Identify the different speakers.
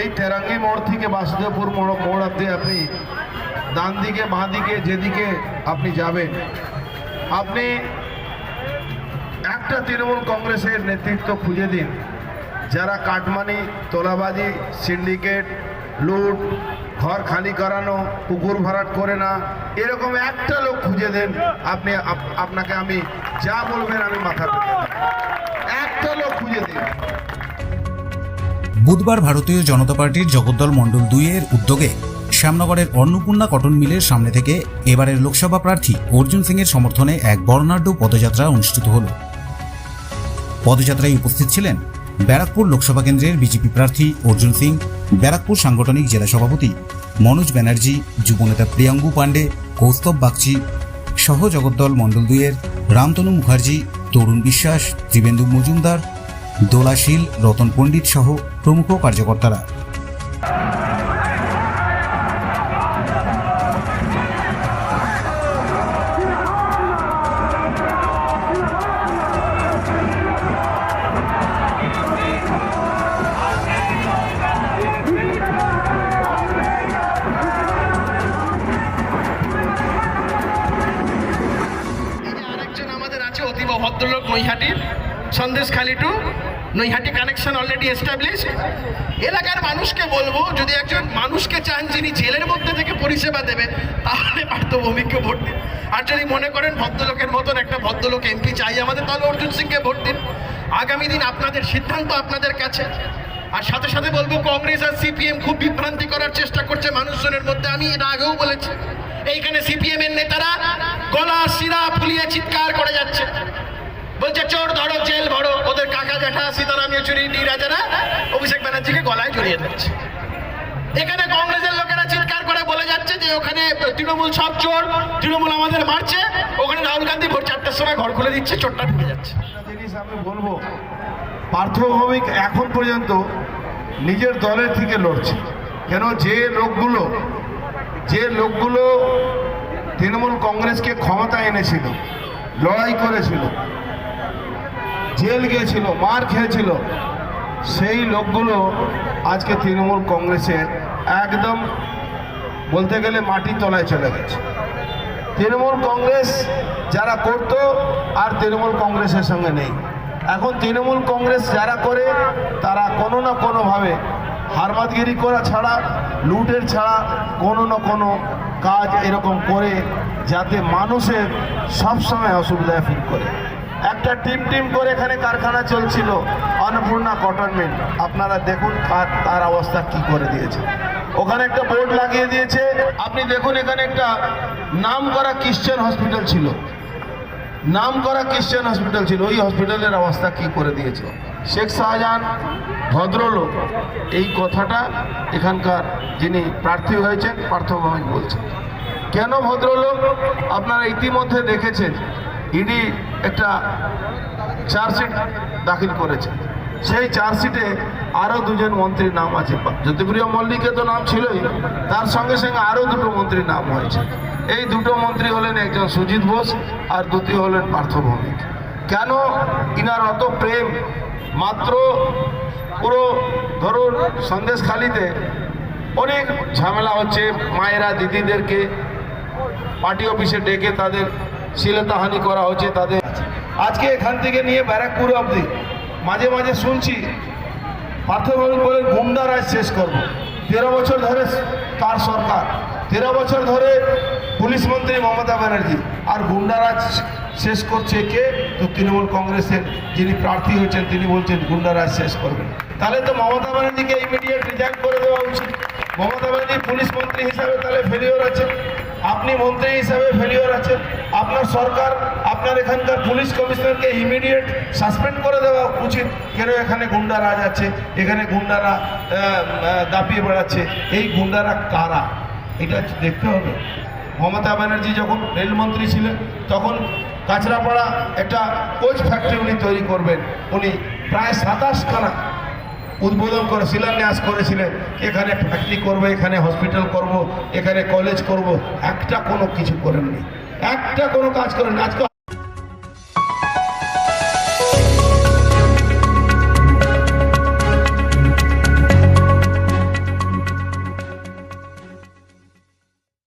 Speaker 1: এই তেরাঙ্গি মোড় থেকে বাসুদেবপুর মোড় মোড় অব্দি আপনি ডান দিকে বাঁ দিকে যেদিকে আপনি যাবেন। আপনি একটা তৃণমূল কংগ্রেসের নেতৃত্ব খুঁজে দিন। যারা কাটমানি, তোলাবাজি, সিন্ডিকেট, লুট, ঘর খালি করানো, পুকুর ভরাট করে না, এরকম একটা লোক খুঁজে দেন, আপনি আপনাকে আমি যা বলবেন আমি মাথা। একটা লোক খুঁজে দিন।
Speaker 2: বুধবার ভারতীয় জনতা পার্টির জগদ্দল মণ্ডল দুইয়ের উদ্যোগে শ্যামনগরের অন্নপূর্ণা কটন মিলের সামনে থেকে এবারের লোকসভা প্রার্থী অর্জুন সিংয়ের সমর্থনে এক বর্ণাঢ্য পদযাত্রা অনুষ্ঠিত হল। পদযাত্রায় উপস্থিত ছিলেন ব্যারাকপুর লোকসভা কেন্দ্রের বিজেপি প্রার্থী অর্জুন সিং, ব্যারাকপুর সাংগঠনিক জেলা সভাপতি মনোজ ব্যানার্জি, যুবনেতা প্রিয়াঙ্গু পাণ্ডে, কৌস্তব বাগচি, সহ জগদ্দল মণ্ডল দুইয়ের রামতনু মুখার্জি, তরুণ বিশ্বাস, ত্রিবেন্দু মজুমদার দোলাশীল রতন পণ্ডিত সহ প্রমুখ কার্যকর্তারা।
Speaker 3: ভদ্রলোক নৈহাটির। Sandeshkhali to. Naihati connection already establish এলাকার মানুষকে বলব, যদি একজন মানুষকে চান যিনি জেলের মধ্যে থেকে পরিষেবা দেবে তাহলে পার্থভূমিকে ভোট দিন। আর যদি মনে করেন ভদ্রলোকের মতন একটা ভদ্রলোক এমপি চাই, আমাদের তাহলে অর্জুন সিংকে ভোট দিন। আগামী দিন আপনাদের সিদ্ধান্ত আপনাদের কাছে। আর সাথে সাথে বলব, কংগ্রেস আর সিপিএম খুব বিভ্রান্তি করার চেষ্টা করছে মানুষজনের মধ্যে, আমি এটা আগেও বলেছি। এইখানে সিপিএম এর নেতারা গলা শিরা ফুলিয়ে চিৎকার করে যাচ্ছে। বলছে, চোর ধরো, জেল ভরো। ওদের কাকা জ্যাঠা, সীতারাম ইয়েচুরি রাজারা অভিষেক ব্যানার্জিকে গলায় জড়িয়ে দিচ্ছে এখানে কংগ্রেসের লোকেরা চিৎকার করে বলে যাচ্ছে যে, ওখানে তৃণমূল সব চোর, তৃণমূল আমাদের মারছে। ওখানে রাহুল গান্ধী ভোর চারটার সময় ঘর খুলে দিচ্ছে, চোরটা ঢুকে যাচ্ছে।
Speaker 1: আমি বলব, পার্থভৌমিক এখন পর্যন্ত নিজের দলের থেকে লড়ছে। কেন? যে লোকগুলো যে লোকগুলো তৃণমূল কংগ্রেসকে ক্ষমতা এনেছিল, লড়াই করেছিল জেল গিয়েছিল, মার খেয়েছিল। সেই লোকগুলো আজকে তৃণমূল কংগ্রেসের একদম বলতে গেলে মাটির তলায় চলে গেছে। তৃণমূল কংগ্রেস যারা করতো আর তৃণমূল কংগ্রেসের সঙ্গে নেই। এখন তৃণমূল কংগ্রেস যারা করে, তারা কোনো না কোনোভাবে হারমাতগিরি করা ছাড়া, লুটের ছাড়া কোনো না কোনো কাজ এরকম করে যাতে মানুষের সবসময় অসুবিধায় ফিল করে। একটা টিম টিম করে এখানে কারখানা চলছিল, অন্নপূর্ণা কটন মিল। আপনারা দেখুন তার অবস্থা, কি করে দিয়েছে। ওখানে একটা বোর্ড লাগিয়ে দিয়েছে। আপনি দেখুন এখানে একটা নাম করা ক্রিশ্চান হসপিটাল ছিল। নাম করা ক্রিশ্চান হসপিটাল ছিল। ওই হসপিটালের অবস্থা কি করে দিয়েছে? শেখ শাহজাহান ভদ্রলোক। এই কথাটা এখানকার যিনি প্রার্থী হয়েছেন পার্থভৌমিক বলছেন। কেন ভদ্রলোক? আপনারা ইতিমধ্যে দেখেছেন ইডি একটা চার্জশিট দাখিল করেছে। সেই চার্জশিটে আরও দুজন মন্ত্রীর নাম আছে। জ্যোতিপ্রিয় মল্লিকের তো নাম ছিলই, তার সঙ্গে সঙ্গে আরও দুটো মন্ত্রীর নাম হয়েছে। এই দুটো মন্ত্রী হলেন একজন সুজিত বোস আর দ্বিতীয় হলেন পার্থভৌমিক কেন ইনার অত প্রেম? মাত্র পুরো ধরুন সন্দেশখালিতে অনেক ঝামেলা হচ্ছে, মায়েরা দিদিদেরকে পার্টি অফিসে ডেকে তাদের শ্লীলতাহানি করা হচ্ছে তাদের। আজকে এখান থেকে নিয়ে ব্যারাকপুর অবধি মাঝে মাঝে শুনছি পার্থভৌমিক গুন্ডা গুন্ডারাজ শেষ করব। তেরো বছর ধরে তার সরকার, তেরো বছর ধরে পুলিশ মন্ত্রী মমতা ব্যানার্জি। আর গুন্ডারাজ শেষ করছে কে? তো তৃণমূল কংগ্রেসের যিনি প্রার্থী হয়েছেন, তিনি বলছেন গুন্ডারাজ শেষ করবেন তাহলে তো মমতা ব্যানার্জিকে ইমিডিয়েট রিজাইন করে দেওয়া উচিত। মমতা ব্যানার্জি পুলিশ মন্ত্রী হিসাবে তাহলে ফেলিওর আছেন। আপনি মন্ত্রী হিসাবে ফেলিওর আছেন। আপনার সরকার, আপনার এখানকার পুলিশ কমিশনারকে ইমিডিয়েট সাসপেন্ড করে দেওয়া উচিত। কেন এখানে গুন্ডা রাজ আছে? এখানে গুন্ডারা দাপিয়ে বেড়াচ্ছে। এই গুন্ডারা কারা? এটা দেখতে হবে। মমতা ব্যানার্জি যখন রেলমন্ত্রী ছিলেন, তখন কাঁচরাপাড়া একটা কোচ ফ্যাক্টরি উনি তৈরি করবেন। উনি প্রায় সাতাশখানা উদ্বোধন করে, শিলান্যাস করেছিলেন। এখানে ফ্যাক্টরি করব, এখানে হসপিটাল করব, এখানে কলেজ করব। একটা কোনো কিছু করেননি। একটা কোনো কাজ করেন আজকে